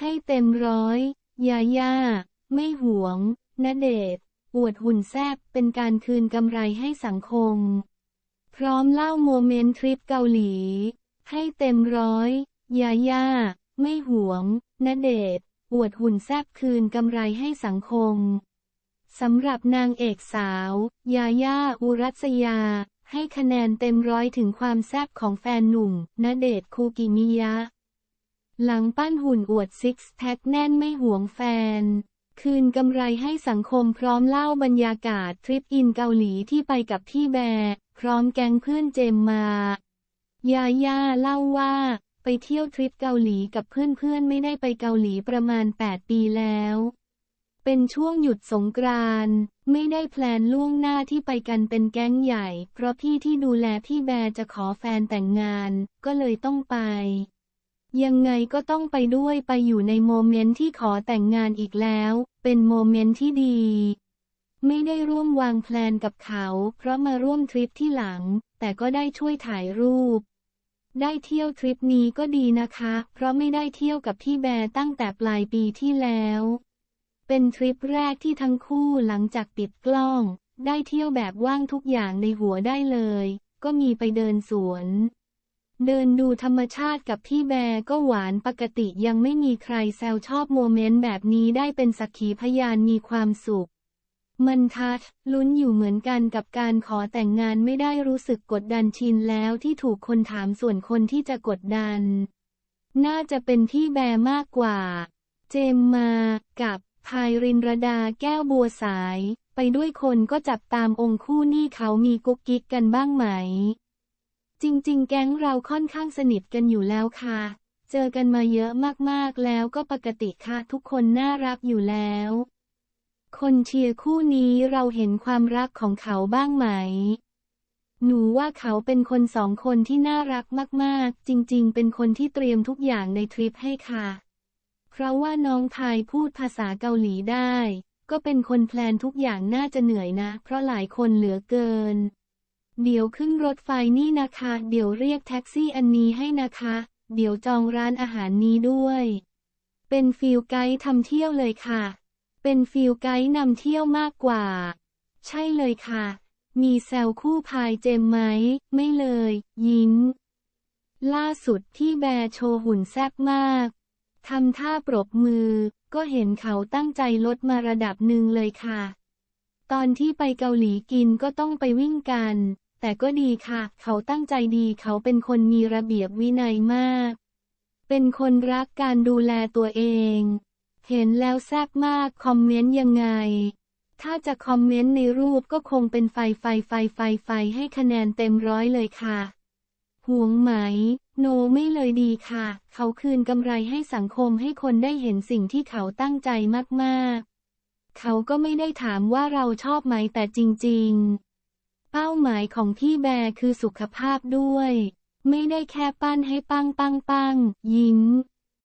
ให้เต็มร้อย ยาย่า ไม่หวงณเดชอวดหุ่นแซบเป็นการคืนกำไรให้สังคม พร้อมเล่าโมเมนต์ทริปเกาหลี ให้เต็มร้อย ยาย่า ไม่หวงณเดชอวดหุ่นแซบคืนกำไรให้สังคมสำหรับนางเอกสาว ยาย่าอุรัสยา ให้คะแนนเต็มร้อยถึงความแซบของแฟนหนุ่มณเดชคูกิมิยะ หลังปั้นหุ่นอวดซิกแพคแน่นไม่หวงแฟน คืนกำไรให้สังคมพร้อมเล่าบรรยากาศทริปอินเกาหลีที่ไปกับพี่แบร์พร้อมแก๊งเพื่อนเจมมา ยาย่าเล่าว่า ไปเที่ยวทริปเกาหลีกับเพื่อนๆไม่ได้ไปเกาหลีประมาณ 8 ปีแล้ว เป็นช่วงหยุดสงกรานต์ไม่ได้แพลนล่วงหน้าที่ไปกันเป็นแก๊งใหญ่ เพราะพี่ที่ดูแลพี่แบร์จะขอแฟนแต่งงาน ก็เลยต้องไป ยังไงก็ต้องไปด้วยไปอยู่ในโมเมนต์ที่ขอแต่งงานอีกแล้ว เป็นโมเมนต์ที่ดี ไม่ได้ร่วมวางแพลนกับเขา เพราะมาร่วมทริปที่หลัง แต่ก็ได้ช่วยถ่ายรูป ได้เที่ยวทริปนี้ก็ดีนะคะ เพราะไม่ได้เที่ยวกับพี่แบร์ตั้งแต่ปลายปีที่แล้ว เป็นทริปแรกที่ทั้งคู่หลังจากปิดกล้อง ได้เที่ยวแบบว่างทุกอย่างในหัวได้เลย ก็มีไปเดินสวน เดินดูธรรมชาติกับพี่แบร์ก็หวานปกติยังไม่มีใครแซวชอบโมเมนต์แบบนี้ได้เป็นสักขีพยานมีความสุข มันทัดลุ้นอยู่เหมือนกันกับการขอแต่งงานไม่ได้รู้สึกกดดันชินแล้วที่ถูกคนถามส่วนคนที่จะกดดัน น่าจะเป็นพี่แบร์มากกว่า เจมมา กับพายรินรดาแก้วบัวสาย ไปด้วยคนก็จับตามองค์คู่นี่เขามีกุ๊กกิ๊กกันบ้างไหม จริง ๆ แก๊งเราค่อนข้างสนิทกันอยู่แล้วค่ะ เจอกันมาเยอะมากๆแล้วก็ปกติค่ะทุกคนน่ารักอยู่แล้ว คนเชียร์คู่นี้เราเห็นความรักของเขาบ้างไหม หนูว่าเขาเป็นคนสองคนที่น่ารักมากๆ จริง ๆ เป็นคนที่เตรียมทุกอย่างในทริปให้ค่ะ เพราะว่าน้องพายพูดภาษาเกาหลีได้ ก็เป็นคนแพลนทุกอย่างน่าจะเหนื่อยนะ เพราะหลายคนเหลือเกิน เดี๋ยวขึ้นรถไฟนี่นะคะ เดี๋ยวเรียกแท็กซี่อันนี้ให้นะคะ เดี๋ยวจองร้านอาหารนี้ด้วย เป็นฟิลไกด์ทำเที่ยวเลยค่ะ เป็นฟิลไกด์นำเที่ยวมากกว่า ใช่เลยค่ะ มีแซวคู่พายเจมไหม ไม่เลย ยิ้ม ล่าสุดที่แบร์โชว์หุ่นแซ่บมากทำท่าปรบมือ ก็เห็นเขาตั้งใจลดมาระดับหนึ่งเลยค่ะ ตอนที่ไปเกาหลีกินก็ต้องไปวิ่งกัน แต่ก็ดีค่ะ เขาตั้งใจดีเขาเป็นคนมีระเบียบวินัยมาก เป็นคนรักการดูแลตัวเอง เห็นแล้วแซ่บมากคอมเมนต์ยังไง ถ้าจะคอมเมนต์ในรูปก็คงเป็นไฟไฟไฟไฟไฟให้คะแนนเต็มร้อยเลยค่ะห่วงไหม โนไม่เลยดีค่ะ เขาคืนกำไรให้สังคมให้คนได้เห็นสิ่งที่เขาตั้งใจมากๆ เขาก็ไม่ได้ถามว่าเราชอบไหมแต่จริง ๆ เป้าหมายของพี่แบร์คือสุขภาพด้วย ไม่ได้แค่ปั้นให้ปังปังปังยิ้ม